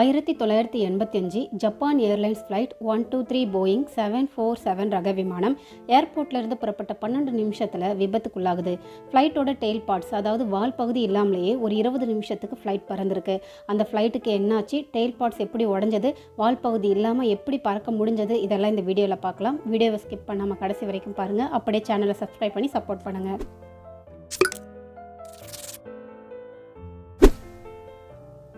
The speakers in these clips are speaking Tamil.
ஆயிரத்தி தொள்ளாயிரத்தி எண்பத்தி அஞ்சு Japan Airlines flight one two three Boeing seven four seven ரக விமானம் ஏர்போர்ட்லேருந்து புறப்பட்ட பன்னெண்டு நிமிஷத்தில் விபத்துக்குள்ளாகுது. ஃப்ளைட்டோட டெயில் பார்ட்ஸ் அதாவது வால் பகுதி இல்லாமலேயே ஒரு இருபது நிமிஷத்துக்கு ஃப்ளைட் பறந்துருக்கு. அந்த ஃப்ளைட்டுக்கு என்னாச்சு? டெயில் பார்ட்ஸ் எப்படி உடஞ்சது? வால் பகுதி இல்லாமல் எப்படி பறக்க முடிஞ்சது? இதெல்லாம் இந்த வீடியோவில் பார்க்கலாம். வீடியோவை ஸ்கிப் பண்ணாமல் கடைசி வரைக்கும் பாருங்கள் அப்படியே சேனலை சப்ஸ்கிரைப் பண்ணி சப்போர்ட் பண்ணுங்கள்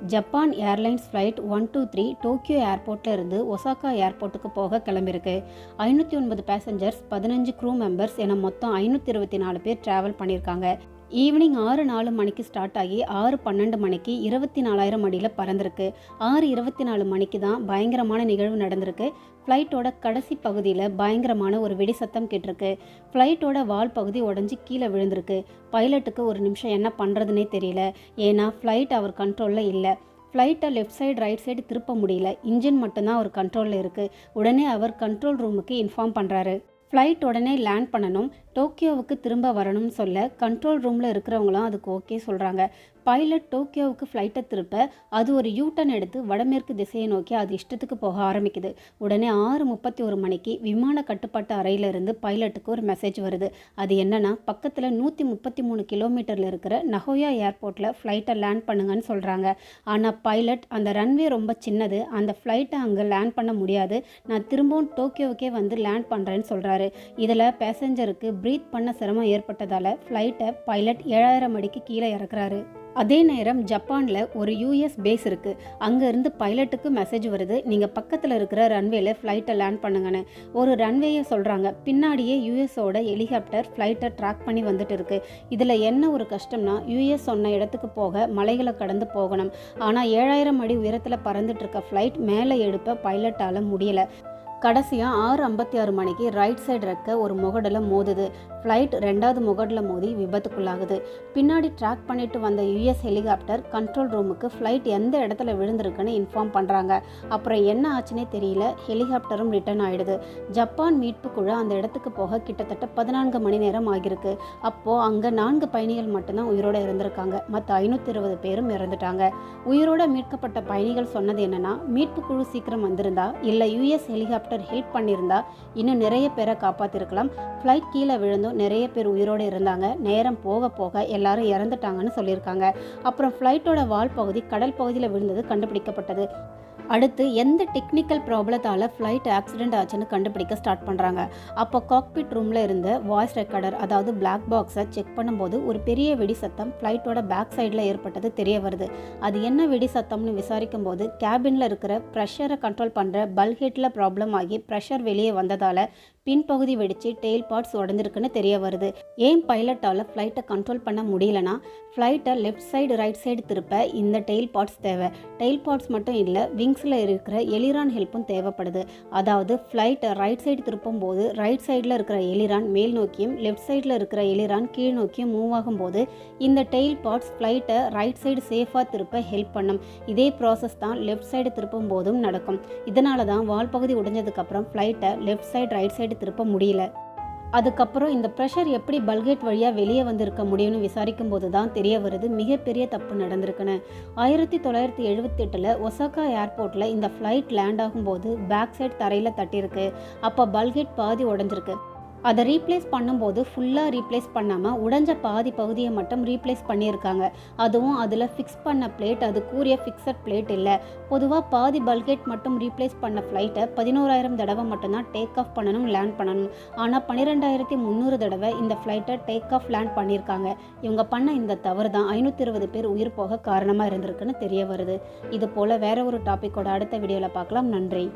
Japan airlines flight one two three Tokyo ஏர்போர்ட்டில் இருந்து ஒசாக்கா ஏர்போர்ட்டுக்கு போக கிளம்பியிருக்கு. ஐநூற்றி ஒன்பது பேசஞ்சர்ஸ் பதினஞ்சு க்ரூ மெம்பர்ஸ் என மொத்தம் ஐநூற்றி இருபத்தி நாலு பேர் ட்ராவல் பண்ணியிருக்காங்க. ஈவினிங் ஆறு நாலு மணிக்கு ஸ்டார்ட் ஆகி ஆறு பன்னெண்டு மணிக்கு இருபத்தி நாலாயிரம் அடியில் பறந்திருக்கு. ஆறு இருபத்தி நாலு மணிக்கு தான் பயங்கரமான நிகழ்வு நடந்திருக்கு. ஃப்ளைட்டோட கடைசி பகுதியில் பயங்கரமான ஒரு வெடி சத்தம் கேட்டிருக்கு. ஃப்ளைட்டோட வால் பகுதி உடஞ்சி கீழே விழுந்திருக்கு. பைலட்டுக்கு ஒரு நிமிஷம் என்ன பண்ணுறதுனே தெரியல. ஏன்னா ஃப்ளைட் அவர் கண்ட்ரோலில் இல்லை. ஃப்ளைட்டை லெஃப்ட் சைடு ரைட் சைடு திருப்ப முடியல. இன்ஜின் மட்டும்தான் அவர் கண்ட்ரோலில் இருக்குது உடனே அவர் கண்ட்ரோல் ரூமுக்கு இன்ஃபார்ம் பண்ணுறாரு ஃப்ளைட் உடனே லேண்ட் பண்ணணும். டோக்கியோவுக்கு திரும்ப வரணும்னு சொல்ல கண்ட்ரோல் ரூமில் இருக்கிறவங்களும் அதுக்கு ஓகே சொல்கிறாங்க பைலட் டோக்கியோவுக்கு ஃப்ளைட்டை திருப்ப அது ஒரு யூட்டன் எடுத்து வடமேற்கு திசையை நோக்கி அது இஷ்டத்துக்கு போக ஆரம்பிக்குது. உடனே ஆறு முப்பத்தி ஒரு மணிக்கு விமான கட்டுப்பாட்டு அறையிலிருந்து பைலட்டுக்கு ஒரு மெசேஜ் வருது. அது என்னன்னா பக்கத்தில் நூற்றி முப்பத்தி மூணு கிலோமீட்டரில் இருக்கிற நகோயா ஏர்போர்ட்டில் ஃப்ளைட்டை லேண்ட் பண்ணுங்கன்னு சொல்கிறாங்க ஆனால் பைலட் அந்த ரன்வே ரொம்ப சின்னது. அந்த ஃப்ளைட்டை அங்கே லேண்ட் பண்ண முடியாது. நான் திரும்பவும் டோக்கியோவுக்கே வந்து லேண்ட் பண்ணுறேன்னு சொல்கிறாரு இதில் பேசஞ்சருக்கு ப்ரீத் பண்ண சிரமம் ஏற்பட்டதால் ஃப்ளைட்டை பைலட் ஏழாயிரம் அடிக்கு கீழே இறக்குறாரு. அதே நேரம் ஜப்பானில் ஒரு யூஎஸ் பேஸ் இருக்குது அங்கேருந்து பைலட்டுக்கு மெசேஜ் வருது. நீங்கள் பக்கத்தில் இருக்கிற ரன்வேல ஃப்ளைட்டை லேண்ட் பண்ணுங்கன்னு. ஒரு ரன்வேயை சொல்கிறாங்க பின்னாடியே யூஎஸோட ஹெலிகாப்டர் ஃப்ளைட்டை ட்ராக் பண்ணி வந்துட்டு இருக்கு. இதில் என்ன ஒரு கஷ்டம்னா யூஎஸ் சொன்ன இடத்துக்கு போக மலைகளை கடந்து போகணும். ஆனால் ஏழாயிரம் அடி உயரத்தில் பறந்துட்டு இருக்க ஃப்ளைட் மேலே எடுப்ப பைலட்டால் முடியலை. கடைசியாக ஆறு ஐம்பத்தி ஆறு மணிக்கு ரைட் சைடு ரெக்க ஒரு முகடில் மோதுது. ஃப்ளைட் ரெண்டாவது முகடில் மோதி விபத்துக்குள்ளாகுது. பின்னாடி ட்ராக் பண்ணிட்டு வந்த யுஎஸ் ஹெலிகாப்டர் கண்ட்ரோல் ரூமுக்கு ஃப்ளைட் எந்த இடத்துல விழுந்திருக்குன்னு இன்ஃபார்ம் பண்ணுறாங்க அப்புறம் என்ன ஆச்சுன்னே தெரியல. ஹெலிகாப்டரும் ரிட்டர்ன் ஆகிடுது ஜப்பான் மீட்பு குழு அந்த இடத்துக்கு போக கிட்டத்தட்ட பதினான்கு மணி நேரம் ஆகியிருக்கு. அப்போது அங்கே நான்கு பயணிகள் மட்டும்தான் உயிரோட இருந்திருக்காங்க. மற்ற ஐநூற்றி இருபது பேரும் இறந்துட்டாங்க. உயிரோட மீட்கப்பட்ட பயணிகள் சொன்னது என்னென்னா மீட்பு குழு சீக்கிரம் வந்திருந்தா இல்லை யுஎஸ் ஹெலிகாப்டர் ஹெல்ப் பண்ணியிருந்தா இன்னும் நிறைய பேரை காப்பாற்றிருக்கலாம் ஃப்ளைட் கீழே விழுந்தும் நிறைய பேர் உயிரோடு இருந்தாங்க. நேரம் போக போக எல்லாரும் இறந்துட்டாங்கன்னு சொல்லியிருக்காங்க. அப்புறம் ஃப்ளைட்டோட வால் பகுதி கடல் பகுதியில் விழுந்தது கண்டுபிடிக்கப்பட்டது. அடுத்து எந்த டெக்னிக்கல் ப்ராப்ளத்தால் ஃப்ளைட் ஆக்சிடென்ட் ஆச்சுன்னு கண்டுபிடிக்க ஸ்டார்ட் பண்ணுறாங்க அப்போ காக்பிட் ரூமில் இருந்த வாய்ஸ் ரெக்கார்டர் அதாவது பிளாக் பாக்ஸை செக் பண்ணும்போது ஒரு பெரிய வெடி சத்தம் ஃப்ளைட்டோட பேக் சைடில் ஏற்பட்டது தெரிய வருது. அது என்ன வெடி சத்தம்னு விசாரிக்கும் போது கேபினில் இருக்கிற ப்ரெஷரை கண்ட்ரோல் பண்ணுற பல்ஹெட்டில் ப்ராப்ளம் ஆகி ப்ரெஷர் வெளியே வந்ததால் பின்பகுதி வெடித்து டெயில் பார்ட்ஸ் உடஞ்சிருக்குன்னு தெரிய வருது. ஏன் பைலட்டால் ஃப்ளைட்டை கண்ட்ரோல் பண்ண முடியலனா ஃப்ளைட்டை லெஃப்ட் சைடு ரைட் சைடு திருப்ப இந்த டெயில் பார்ட்ஸ் தேவை. டெயில் பார்ட்ஸ் மட்டும் இல்லை விங்ஸில் இருக்கிற எலிரான் ஹெல்ப்பும் தேவைப்படுது. அதாவது ஃப்ளைட்டை ரைட் சைடு திருப்பும் போது ரைட் சைடில் இருக்கிற எலிரான் மேல் நோக்கியும் லெஃப்ட் சைடில் இருக்கிற எலிரான் கீழ் நோக்கியும் மூவ் ஆகும்போது இந்த டெயில் பார்ட்ஸ் ஃப்ளைட்டை ரைட் சைடு சேஃபாக திருப்ப ஹெல்ப் பண்ணும். இதே ப்ராசஸ் தான் லெஃப்ட் சைடு திருப்பும் போதும் நடக்கும். இதனால தான் வால் பகுதி உடைஞ்சதுக்கப்புறம் ஃப்ளைட்டை left side right side side திருப்ப முடியல. அதுக்கப்புறம் இந்த ப்ரெஷர் எப்படி பல்கேட் வழியாக வெளியே வந்திருக்க முடியும்னு விசாரிக்கும் போது தான் தெரிய வருது மிகப்பெரிய தப்பு நடந்திருக்குன்னு. ஆயிரத்தி தொள்ளாயிரத்தி எழுபத்தெட்டில் ஒசாக்கா ஏர்போர்ட்டில் இந்த ஃப்ளைட் லேண்ட் ஆகும்போது பேக் சைட் தரையில் தட்டியிருக்கு. அப்போ பல்கேட் பாதி உடஞ்சிருக்கு. அதை ரீப்ளேஸ் பண்ணும்போது ஃபுல்லாக ரீப்ளேஸ் பண்ணாமல் உடஞ்ச பாதி பகுதியை மட்டும் ரீப்ளேஸ் பண்ணியிருக்காங்க. அதுவும் அதில் ஃபிக்ஸ் பண்ண பிளேட் அது கூறிய ஃபிக்ஸட் பிளேட் இல்லை. பொதுவாக பாதி பல்கேட் மட்டும் ரீப்ளேஸ் பண்ண ஃப்ளைட்டை பதினோராயிரம் தடவை மட்டும்தான் டேக் ஆஃப் பண்ணணும் லேண்ட் பண்ணணும். ஆனால் பன்னிரெண்டாயிரத்தி முந்நூறு தடவை இந்த ஃப்ளைட்டை டேக் ஆஃப் லேண்ட் பண்ணியிருக்காங்க. இவங்க பண்ண இந்த தவறு தான். ஐநூற்றி இருபது பேர் உயிர் போக காரணமாக இருந்திருக்குன்னு தெரிய வருது. இது போல் வேற ஒரு டாப்பிக்கோட அடுத்த வீடியோவில் பார்க்கலாம். நன்றி.